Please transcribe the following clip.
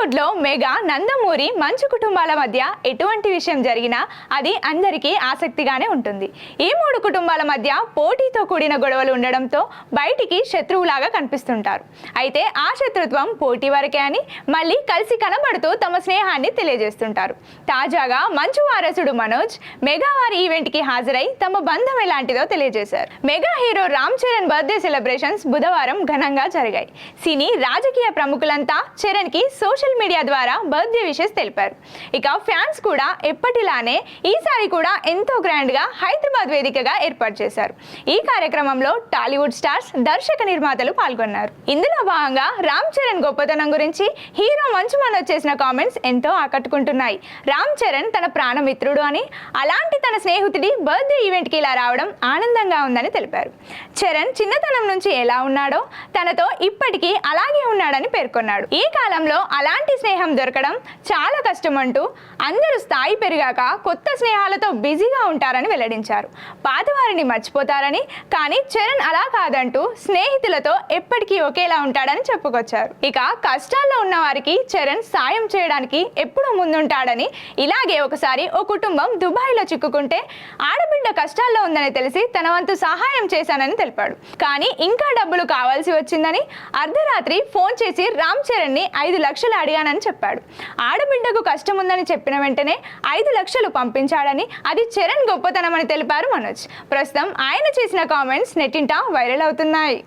టాలీవుడ్లో మెగా నందమూరి మంచు కుటుంబాల మధ్య ఎటువంటి విషయం జరిగినా అది అందరికీ ఆసక్తిగానే ఉంటుంది. ఈ మూడు కుటుంబాల మధ్య పోటీతో కూడిన గొడవలు ఉండడంతో బయటికి శత్రువులాగా కనిపిస్తుంటారు. అయితే ఆ శత్రుత్వం పోటీ వరకే అని మళ్ళీ కలిసి కనబడుతూ తమ స్నేహాన్ని తెలియజేస్తుంటారు. తాజాగా మంచు వారసుడు మనోజ్ మెగా వారి ఈవెంట్కి హాజరై తమ బంధం ఎలాంటిదో తెలియజేశారు. Mega hero Ram Charan birthday celebrations బుధవారం ఘనంగా జరిగాయి. సినీ రాజకీయ ప్రముఖులంతా చరణ్కి సోషల్ మీడియా ద్వారా బర్త్డే విషెస్ తెలిపారు. ఇక ఫ్యాన్స్ కూడా ఎప్పటిలానే ఈసారి కూడా ఎంతో గ్రాండ్గా హైదరాబాద్ వేదికగా ఏర్పాటు చేశారు. ఈ కార్యక్రమంలో టాలీవుడ్ స్టార్స్ దర్శక నిర్మాతలు పాల్గొన్నారు. ఇందులో భాగంగా రామ్ చరణ్ గొప్పతనం గురించి హీరో మంచు మనోజ్ కామెంట్స్ ఎంతో ఆకట్టుకుంటున్నాయి. రామ్ చరణ్ తన ప్రాణమిత్రుడు అని అలాంటి తన స్నేహితుడి బర్త్డే ఈవెంట్కి ఇలా రావడం ఆనందంగా ఉందని తెలిపారు. చరణ్ చిన్నతనం నుంచి ఎలా ఉన్నాడో తనతో ఇప్పటికీ అలాగే ఉన్నాడని పేర్కొన్నాడు. ఈ కాలంలో అలాంటి స్నేహం దొరకడం చాలా కష్టం అంటూ అందరూ స్థాయి పెరిగాక కొత్త స్నేహాలతో బిజీగా ఉంటారని వెల్లడించారు. పాతవారిని మర్చిపోతారని కానీ చరణ్ అలా కాదంటూ స్నేహితులతో ఎప్పటికీ ఒకేలా ఉంటాడని చెప్పుకొచ్చారు. ఇక కష్టాల్లో ఉన్న వారికి చరణ్ సాయం చేయడానికి ఎప్పుడూ ముందుంటాడని ఇలాగే ఒకసారి ఓ కుటుంబం దుబాయ్లో చిక్కుకుంటే ఆడబిడ్డ కష్టాల్లో ఉందని తెలిసి తన వంతు సహాయం చేశానని తెలిపాడు. కానీ ఇంకా డబ్బులు కావాల్సి వచ్చిందని అర్ధరాత్రి ఫోన్ చేసి రామ్ చరణ్ని ఐదు లక్షలు అడిగానని చెప్పాడు. ఆడబిడ్డకు కష్టం ఉందని చెప్పిన వెంటనే ఐదు లక్షలు పంపించాడని అది చరణ్ గొప్పతనం అని తెలిపారు మనోజ్. ప్రస్తుతం ఆయన చేసిన కామెంట్స్ నెట్టింట వైరల్ అవుతున్నాయి.